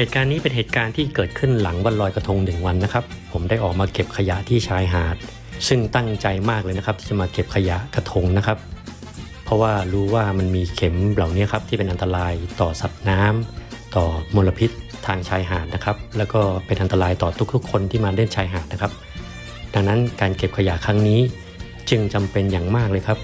เหตุการณ์นี้เป็นเหตุการณ์ที่เกิดขึ้นหลังวันลอยกระทงหนึ่งวันนะครับ ผมได้ออกมาเก็บขยะที่ชายหาด ซึ่งตั้งใจมากเลยนะครับ ที่จะมาเก็บขยะกระทงนะครับ เพราะว่ารู้ว่ามันมีเข็มเหล่านี้ครับที่เป็นอันตรายต่อสัตว์น้ำต่อมลพิษทางชายหาดนะครับ แล้วก็เป็นอันตรายต่อทุกๆ คนที่มาเล่นชายหาดนะครับ ดังนั้นการเก็บขยะครั้งนี้จึงจำเป็นอย่างมากเลยครับ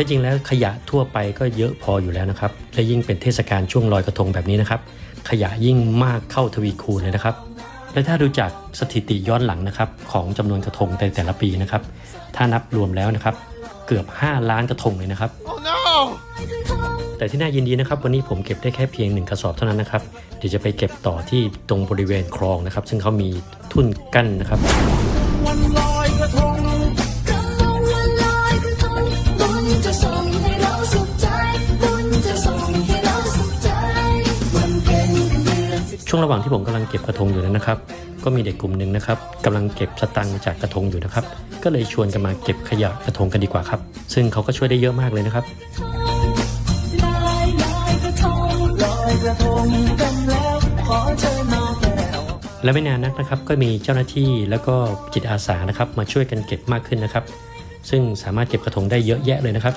ถ้าจริงแล้วขยะทั่วไปก็เยอะพออยู่แล้วนะครับ และยิ่งเป็นเทศกาลช่วงลอยกระทงแบบนี้นะครับ ขยะยิ่งมากเข้าทวีคูณเลยนะครับ และถ้าดูจากสถิติย้อนหลังนะครับของจำนวนกระทงในแต่ละปีนะครับ ถ้านับรวมแล้วนะครับ เกือบ 5 ล้านกระทงเลยนะครับ Oh no! แต่ที่น่ายินดีนะครับ วันนี้ผมเก็บได้แค่เพียงหนึ่งกระสอบเท่านั้นนะครับ เดี๋ยวจะไปเก็บต่อที่ตรงบริเวณคลองนะครับ ซึ่งเขามีทุ่นกั้นนะครับ วันลอยกระทง วงระหว่างที่ผมกำลังเก็บกระทงอยู่นั้นนะครับ ก็มีเด็กกลุ่มหนึ่งนะครับกำลังเก็บสตังค์จากกระทงอยู่นะครับ ก็เลยชวนกันมาเก็บขยะกระทงกันดีกว่าครับ ซึ่งเขาก็ช่วยได้เยอะมากเลยนะครับแล้วขอเชิญน้องแก้วและไม่นานนักนะครับก็มีเจ้าหน้าที่แล้วก็จิตอาสานะครับมาช่วยกันเก็บมากขึ้นนะครับ ซึ่งสามารถเก็บกระทงได้เยอะแยะเลยนะครับ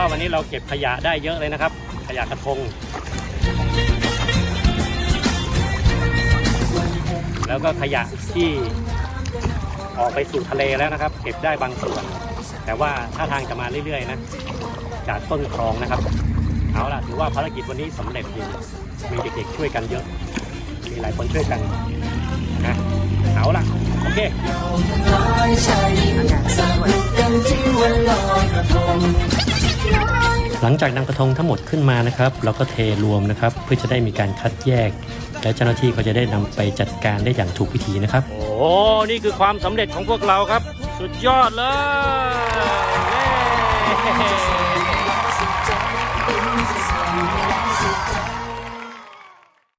าวันนี้เราเก็บขยะได้เยอะเลยนะครับ ขยะกระทง แล้วก็ขยะที่ออกไปสู่ทะเลแล้วนะครับ เก็บได้บางส่วน แต่ว่าถ้าทางจะมาเรื่อยๆนะจากต้นคลองนะครับเอาล่ะถือว่าภารกิจวันนี้สำเร็จดีมีเด็กๆช่วยกันเยอะ มีหลายคนช่วยกันนะเอาล่ะโอเคลอยชาย หลังจากนำกระทงทั้งหมดขึ้นมานะครับเราก็เทรวมนะครับเพื่อจะได้มีการคัดแยก และเจ้าหน้าที่ก็จะได้นำไปจัดการได้อย่างถูกวิธีนะครับ โอ้นี่คือความสำเร็จของพวกเราครับ สุดยอดเลย